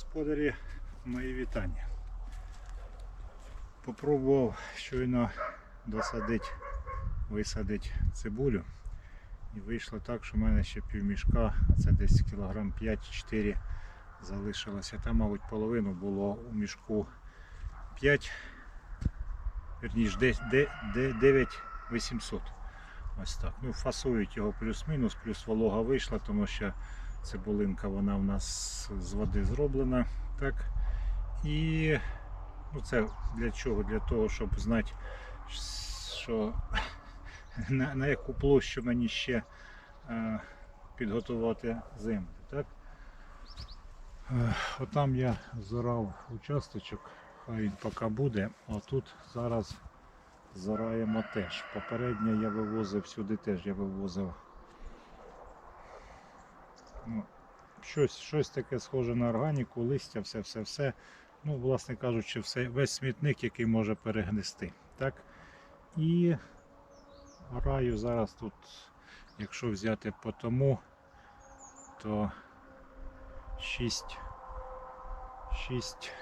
Господарі, мої вітання. Попробував щойно досадити, висадити цибулю. І вийшло так, що в мене ще півмішка, а це десь кілограм 5-4 залишилося. Там, мабуть, половину було у мішку 5, верніше 9 800. Ось так. Ну, фасують його плюс-мінус, плюс волога вийшла, тому що цибулинка вона в нас з води зроблена. Так. І ну, це для чого? Для того, щоб знати, що на, на яку площу мені ще е, підготувати землю. Так? Е, Отам я зорав участочок, хай він поки буде, а тут зараз зораємо теж. Попередньо я вивозив сюди теж я вивозив ну, щось, щось таке схоже на органіку, листя, все, все, все. Ну, власне кажучи, все, весь смітник, який може перегнести. Так? І раю зараз тут, якщо взяти по тому, то 6, 6,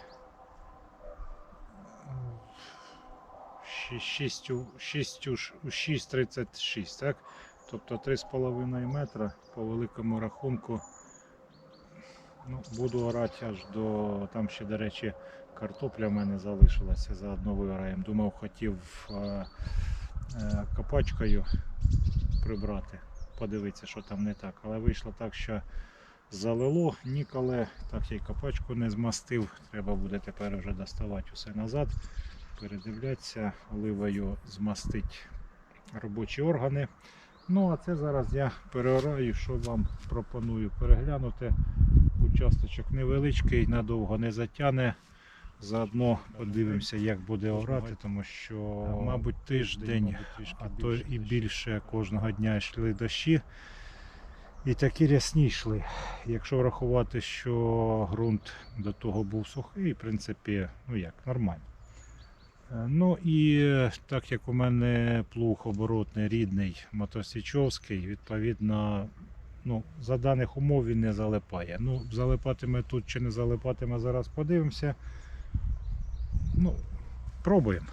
6, 6, 6,36, так? Тобто 3,5 метра по великому рахунку. Ну, буду орати аж до. Там ще, до речі, картопля в мене залишилася заодно виграємо. Думав, хотів е, е, копачкою прибрати, подивитися, що там не так. Але вийшло так, що залило ніколи, так я й копачку не змастив. Треба буде тепер вже доставати усе назад, передивлятися, оливою змастити робочі органи. Ну, а це зараз я переораю, що вам пропоную переглянути. Участочок невеличкий, надовго не затягне. Заодно подивимося, як буде орати, тому що, мабуть, тиждень, а то і більше кожного дня йшли дощі. І такі рясні йшли. Якщо врахувати, що ґрунт до того був сухий, в принципі, ну як, нормально. Е, Ну і так як у мене плуг оборотний рідний мотосічовський, відповідно, ну, за даних умов він не залипає. Ну, залипатиме тут чи не залипатиме, зараз подивимося. Ну, пробуємо.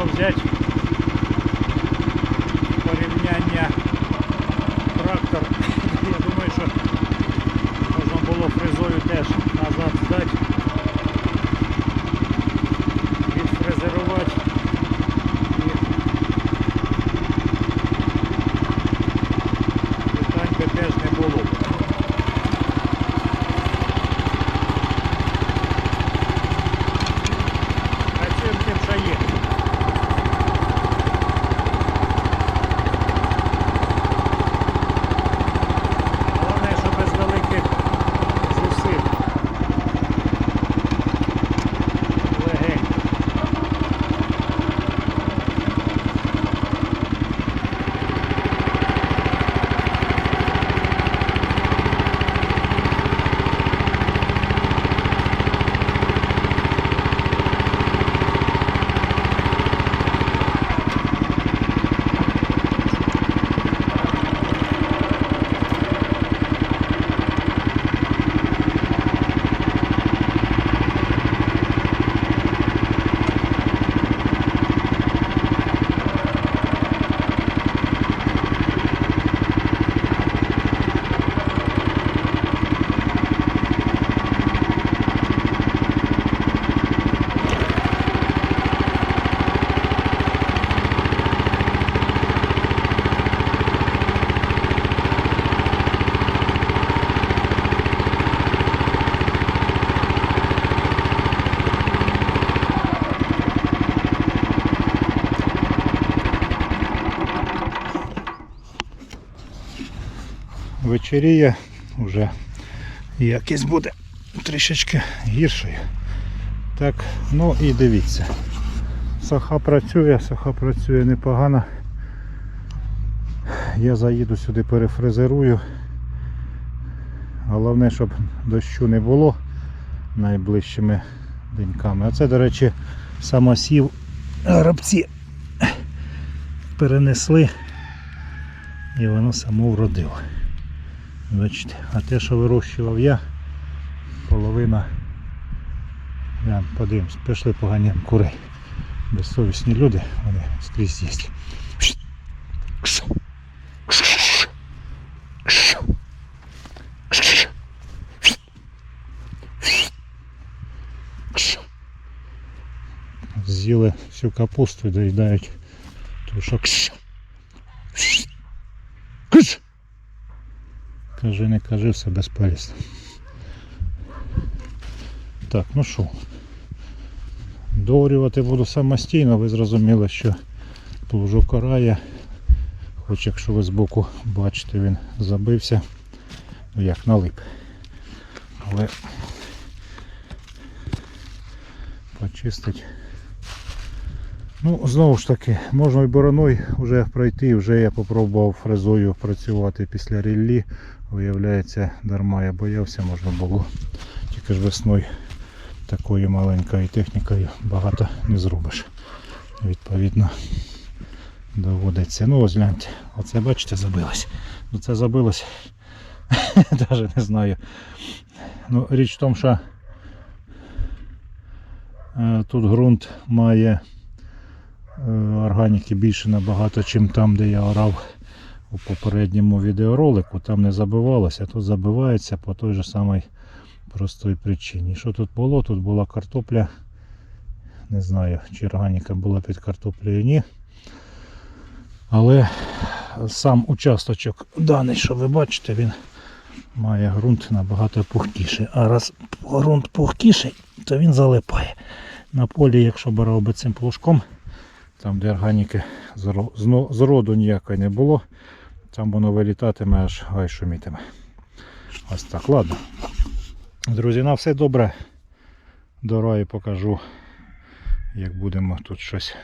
Якщо взяти порівняння трактор, я думаю, що можна було фрезою теж назад здати, відфрезерувати і питань би теж не було. Працюємо тим, що є. Головне, що без великих зусиль. Легенько. Вечеріє, вже якість буде трішечки гіршою. Так, ну і дивіться. Саха працює, саха працює непогано. Я заїду сюди, перефрезерую. Головне, щоб дощу не було найближчими деньками. А це, до речі, самосів грабці перенесли і воно само вродило. Бачите, а те, що вирощував я, половина. Я подивимось, пішли поганяємо курей. Безсовісні люди, вони скрізь є. З'їли всю капусту і доїдають тушок. Кажи, не кажи, все безполезно. Так, ну що, доорювати буду самостійно, ви зрозуміли, що плужок корає. Хоч якщо ви збоку бачите, він забився, ну як налип. Але почистить. Ну, знову ж таки, можна і бороною вже пройти, вже я попробував фрезою працювати після ріллі. Виявляється, дарма я боявся, можна було. Тільки ж весною такою маленькою технікою багато не зробиш. Відповідно, доводиться. Ну ось гляньте, оце бачите, забилось. Ну це забилось. Навіть не знаю. Ну, річ в тому, що е, тут ґрунт має е, органіки більше набагато, ніж там, де я орав у попередньому відеоролику. Там не забивалося, тут забивається по той же самій простій причині. Що тут було? Тут була картопля. Не знаю, чи органіка була під картоплею, ні. Але сам участочок даний, що ви бачите, він має ґрунт набагато пухкіший. А раз ґрунт пухкіший, то він залипає. На полі, якщо би цим плужком, там де органіки зроду ніякої не було, там воно вилітатиме аж гай шумітиме. Ось так, ладно. Друзі, на все добре. Дороги покажу, як будемо тут щось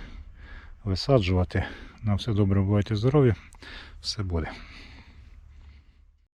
висаджувати. На все добре, бувайте здорові, все буде.